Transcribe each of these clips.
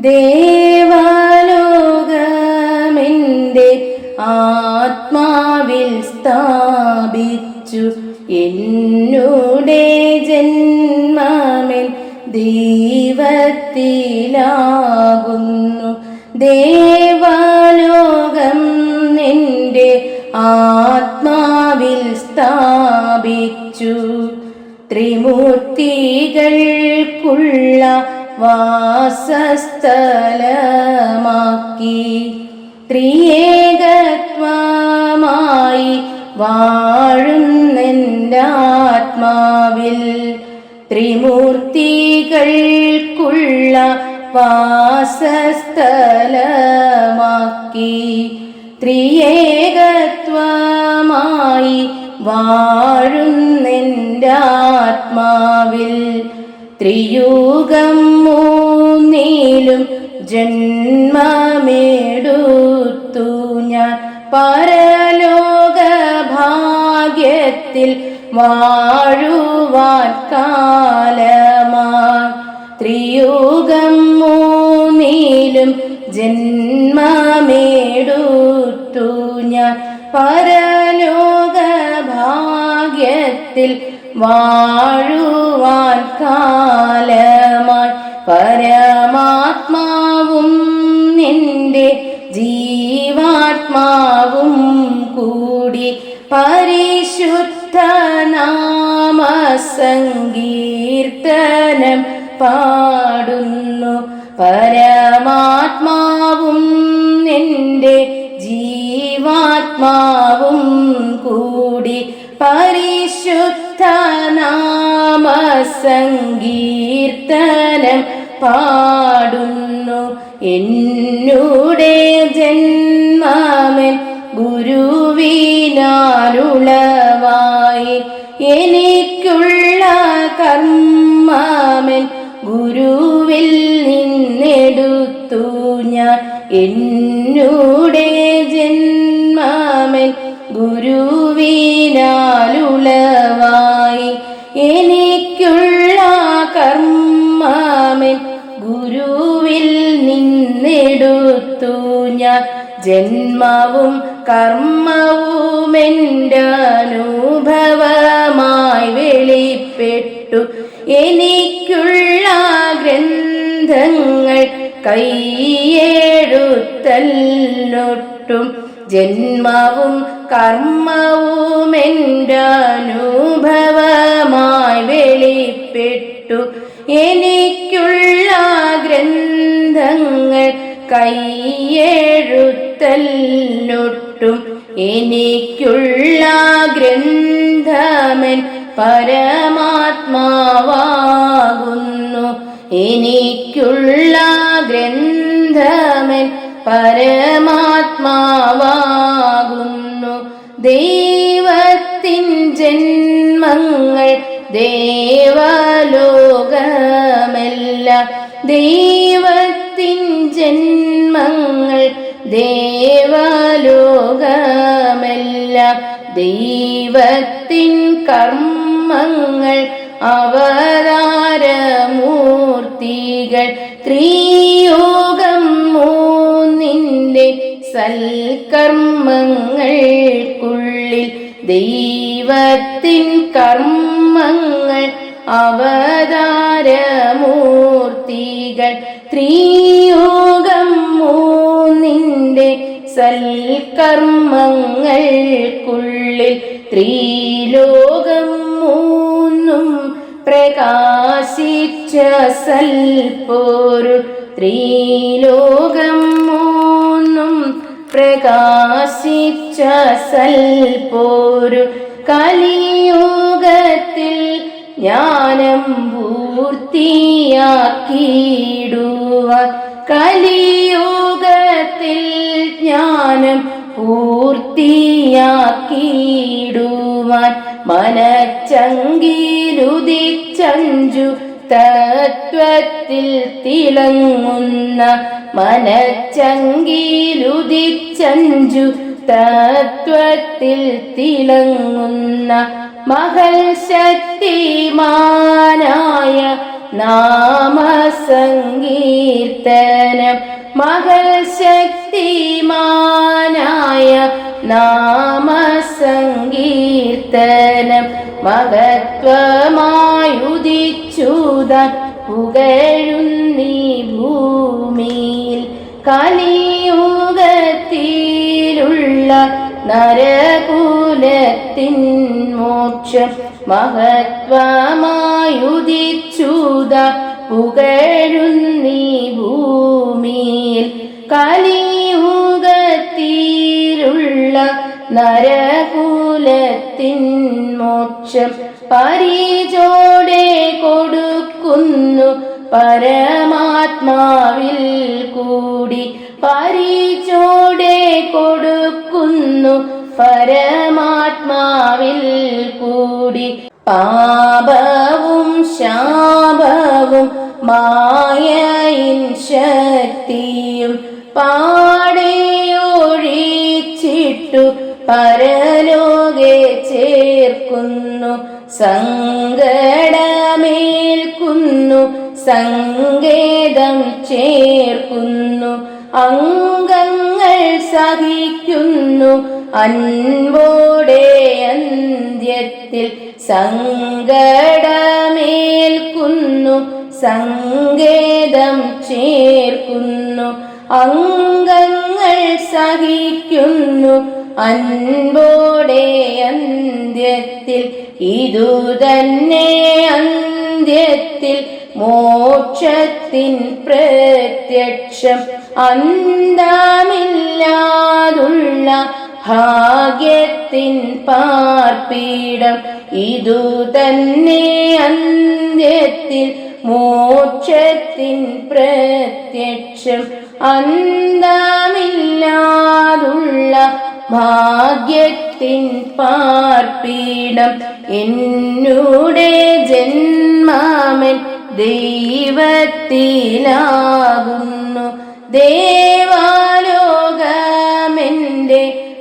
ദേവാലോകമെന്റെ ആത്മാവിൽ സ്ഥാപിച്ചു. എന്നുടെ ജന്മമെൻ ദൈവത്തിലാകുന്നു ദേവാലോകം നിന്റെ ആത്മാവിൽ സ്ഥാപിച്ചു. ത്രിമൂർത്തികൾക്കുള്ള വാസസ്ഥലമാക്കി ത്രിയേകത്വമായി വാഴുന്നെന്റെ ആത്മാവിൽ ത്രിമൂർത്തികൾക്കുള്ള വാസസ്ഥലമാക്കി ത്രിയേകത്വമായി വാഴുന്നെന്റെ ആത്മാവിൽ ത്രിയുഗം മൂന്നിലും ജന്മമേടുത്തു ഞാൻ. പരലോക ഭാഗ്യത്തിൽ വാഴുവാൻ കാലമായി. ത്രിയുഗം മൂന്നിലും ജന്മമേടുത്തു ഞാൻ. പരലോക ഭാഗ്യത്തിൽ വാഴുവാൻ കാലമായി പരമാത്മാവും നിന്റെ ജീവാത്മാവും കൂടി പരിശുദ്ധ നാമ സങ്കീർത്തനം പാടുന്നു. പരമാത്മാവും നിന്റെ ജീവാത്മാവും കൂടി പരിശുദ്ധ സങ്കീർത്തനം പാടുന്നു. എന്നുടെ ജന്മാമൻ ഗുരുവിനാലുളവായി എനിക്കുള്ള കർമാമൻ ഗുരുവിൽ നിന്നെടുത്തു ഞാൻ. എന്നുടെ ജന്മമൻ ജന്മവും കർമ്മവും എന്റെ അനുഭവമായി വെളിപ്പെട്ടു. എനിക്കുള്ള ഗ്രന്ഥങ്ങൾ കൈയെഴുത്തല്ലൊട്ടും ജന്മവും കർമ്മവും എന്റെ അനുഭവമായി വെളിപ്പെട്ടു. എനിക്കുള്ള കൈയെഴുത്തല്ലൊട്ടും എനിക്കുള്ള ഗ്രന്ഥമൻ പരമാത്മാവാകുന്നു. എനിക്കുള്ള ഗ്രന്ഥമൻ പരമാത്മാവാകുന്നു. ദൈവത്തിൻ ജന്മങ്ങൾ ദേവലോകമല്ല ദൈവത്തിൻ ദേവലോകമല്ല ദൈവത്തിൻ കർമ്മങ്ങൾ അവതാരമൂർത്തികൾ. ത്രിയോഗം മൂന്നിന്റെ സൽക്കർമ്മങ്ങൾക്കുള്ളിൽ ദൈവത്തിൻ കർമ്മങ്ങൾ അവതാരമൂർത്തികൾ. മൂന്നിന്റെ സൽക്കർമ്മങ്ങൾക്കുള്ളിൽ ത്രീലോകം മൂന്നും പ്രകാശിച്ച സൽപോരു ത്രീലോകം മൂന്നും പ്രകാശിച്ച സൽപോരു കലിയുഗത്തിൽ ജ്ഞാനം പൂർത്തിയാക്കിയിടുവ കലിയുഗത്തിൽ ജ്ഞാനം പൂർത്തിയാക്കിയിടുവാൻ മനച്ചങ്കിലുദിച്ചഞ്ചു തത്വത്തിൽ തിളങ്ങുന്ന മനച്ചങ്കിലുദിച്ചഞ്ചു തത്വത്തിൽ തിളങ്ങുന്ന മകൾ ശക്തിമാനായ നാമസങ്കീർത്തനം മകൾ ശക്തിമാനായ നാമസങ്കീർത്തനം മഹത്വമായുദിച്ചുതാൻ പുകഴുന്നീ ഭൂമിയിൽ കലിയുഗത്തിലുള്ള നരകുലത്തിൻ മോക്ഷം മഹത്വമായുദിച്ചുത പുകഴുന്നീ ഭൂമിയിൽ കലിയുഗത്തിലുള്ള നരകുലത്തിൻ മോക്ഷം പരിചോടെ കൊടുക്കുന്നു പരമാത്മാവിൽ കൂടി. പരിചോടെ കൊടുക്കുന്നു പരമാത്മാവിൽ കൂടി. പാപവും ശാപവും മായയിൻ ശക്തിയും പാടെയൊഴിച്ചിട്ടു പരലോകെ ചേർക്കുന്നു. സങ്കടമേൽക്കുന്നു സങ്കേതം ചേർക്കുന്നു. അംഗങ്ങൾ സഹിക്കുന്നു അൻപോടെ അന്ത്യത്തിൽ സങ്കടമേൽക്കുന്നു. സങ്കേതം ചേർക്കുന്നു. അംഗങ്ങൾ സഹിക്കുന്നു. അൻപോടെ അന്ത്യത്തിൽ ഇതു തന്നെ അന്ത്യത്തിൽ മോക്ഷത്തിൻ പ്രത്യക്ഷം. അന്തമില്ലാതുള്ള ഭാഗ്യത്തിൻ പാർപ്പീടം ഇതു തന്നെ അന്ത്യത്തിൽ മോക്ഷത്തിൻ പ്രത്യക്ഷം അന്തമില്ലാതുള്ള ഭാഗ്യത്തിൻ പാർപ്പീടം എന്നൂടെ ജന്മാമൻ ദൈവത്തിലാകുന്നു. ദേവാലോകമെന്റെ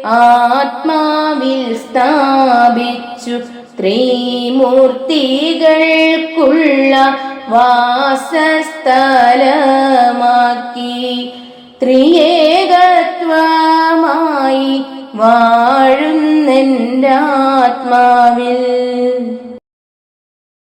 ആത്മാവിൽ സ്ഥാപിച്ചു. ത്രിമൂർത്തികൾക്കുള്ള വാസസ്ഥലമാക്കി ത്രിയേകത്വമായി വാഴുന്നെന്റെ ആത്മാവിൽ